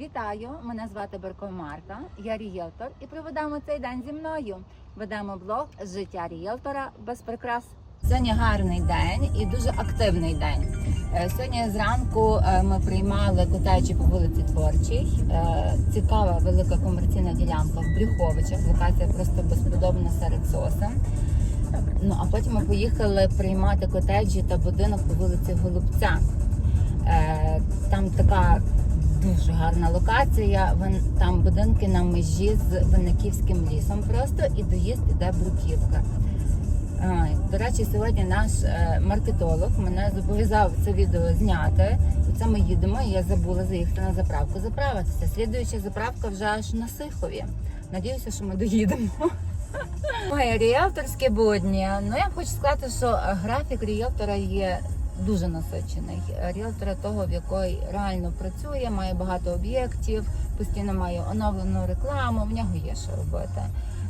Вітаю! Мене звати Берко Марта. Я рієлтор і проведемо цей день зі мною. Ведемо блог Життя рієлтора без прикрас. Сьогодні гарний день і дуже активний день. Е, Сьогодні зранку е, ми приймали котеджі по вулиці Творчій. Е, Цікава велика комерційна ділянка в Брюховичах. Локація просто безподобна серед сосен. Ну а потім ми поїхали приймати котеджі та будинок по вулиці Голубця. Там така дуже гарна локація. Там будинки на межі з Винниківським лісом просто і доїзд іде бруківка. До речі, сьогодні наш е, маркетолог мене зобов'язав це відео зняти. Оце ми їдемо, і я забула заїхати на заправку заправитися. Слідуюча заправка вже аж на Сихові. Надіюся, що ми доїдемо. Ой, ріелторські будні. Ну я хочу сказати, що графік ріелтора є дуже насичений. Ріелтора того, в якої реально працює, має багато об'єктів, постійно має оновлену рекламу, в нього є що робити.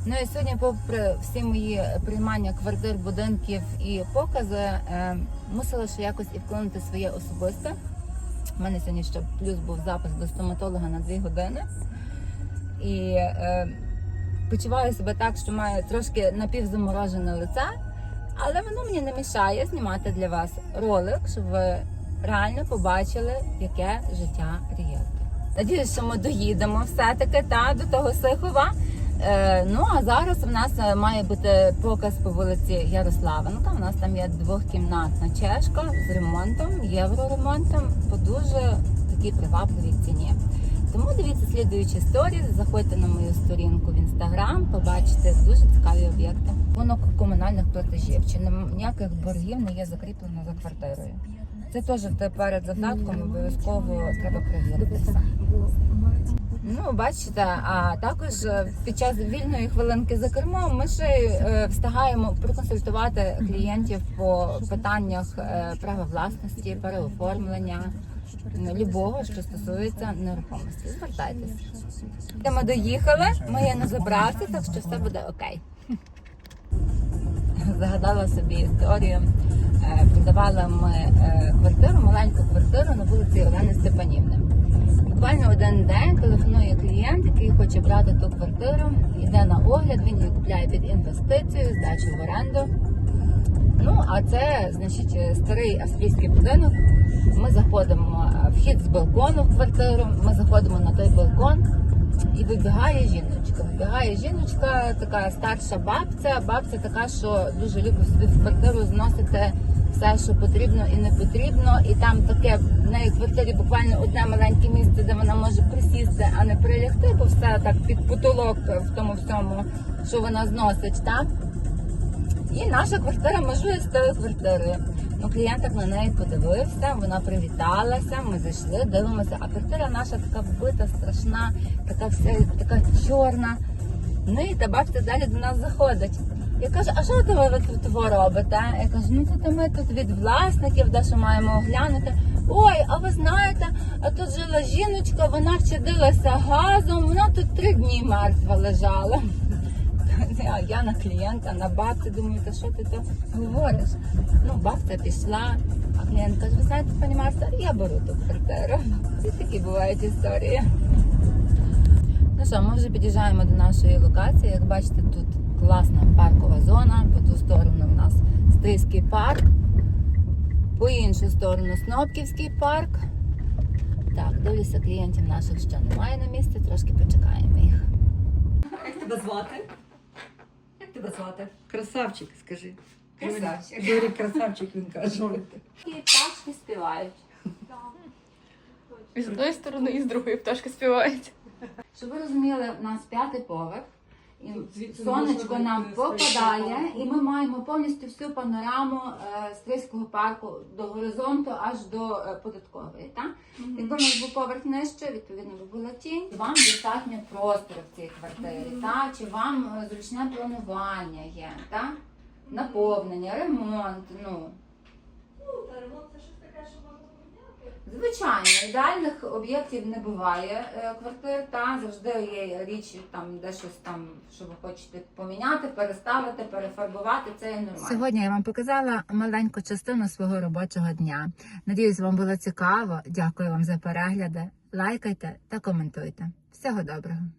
Ну і сьогодні, попри всі мої приймання квартир, будинків і покази, е, мусила ще якось і вклонити своє особисте. У мене сьогодні ще плюс був запис до стоматолога на 2 години. І е, почуваю себе так, що маю трошки напівзаморожене лице, але воно мені не мішає знімати для вас ролик, щоб ви реально побачили, яке життя рієлтора. Надіюсь, що ми доїдемо все-таки та, до того Сихова. Е, ну а зараз в нас е, має бути показ по вулиці Ярославенка. У нас там є двохкімнатна чешка з ремонтом, євроремонтом по дуже такій привабливій ціні. Тому дивіться слідуючі сторіс, заходьте на мою сторінку в інстаграм, побачите дуже цікаві об'єкти. Рахунок комунальних платежів чи ніяких боргів не є закріплено за квартирою. Це теж перед завдатком обов'язково треба перевірити все. Ну, бачите, а також е, під час вільної хвилинки за кермом ми ще е, встигаємо проконсультувати клієнтів по питаннях е, права власності, переоформлення, любого, що стосується нерухомості. Звертайтеся. Ми доїхали, ми є на заправці, так що все буде окей. Загадала собі історію. Е, Продавали ми е, квартиру, маленьку квартиру на вулиці Олени Степанівни. Буквально один день телефонує клієнт, який хоче брати ту квартиру, йде на огляд, він її купляє під інвестицію, здачу в оренду. Ну, а це, значить, е, старий австрійський будинок. Ми заходимо, е, вхід з балкону в квартиру, ми заходимо на той балкон і вибігає жіночка. Вибігає жіночка, така старша бабця, бабця така, що дуже любить собі в квартиру зносити все, що потрібно і не потрібно. І там таке в неї в квартирі буквально одне маленьке місце, де вона може присісти, а не прилягти, бо все так під потолок в тому всьому, що вона зносить, так? І наша квартира межує з тою квартирою. Ну, клієнт так на неї подивився, вона привіталася, ми зайшли, дивимося, а квартира наша така вбита, страшна, така вся така чорна. Ну і та бабця далі до нас заходить. Я кажу, а що ви тут робите? Я кажу, ну тут ми тут від власників, дещо маємо оглянути. Ой, а ви знаєте, а тут жила жіночка, вона вчадилася газом, вона тут три дні мертва лежала. А я на клієнта, на бабцю, думаю, та що ти то говориш? Ну, бабця пішла, а клієнт каже, ви знаєте, пані Марта, я беру ту квартиру. І такі бувають історії. Ну що, ми вже під'їжджаємо до нашої локації. Як бачите, тут класна паркова зона. По ту сторону в нас Стрийський парк, по іншу сторону Снопківський парк. Так, дивлюся, клієнтів наших ще немає на місці, трошки почекаємо їх. Як тебе звати? Тебе звати? Красавчик, скажи. Красавчик. Говори, красавчик, він каже. І пташки співають. І з одної сторони, і з другої пташки співають. Щоб ви розуміли, у нас п'ятий поверх. І Звідси сонечко можна нам вийти з попадає, Стрийського і ми маємо повністю всю панораму е, Стрийського парку до горизонту аж до е, податкової. Так? Якби у нас був поверх нижче, відповідно би була тінь. Вам достатньо простору в цій квартирі, та? чи вам е, зручне планування є, та? наповнення, ремонт. Ну, Звичайно, ідеальних об'єктів не буває е, квартир, та завжди є річ там, де щось там, що ви хочете поміняти, переставити, перефарбувати. Це є нормально. Сьогодні я вам показала маленьку частину свого робочого дня. Надіюсь, вам було цікаво. Дякую вам за перегляди. лайкайте та коментуйте. Всього доброго!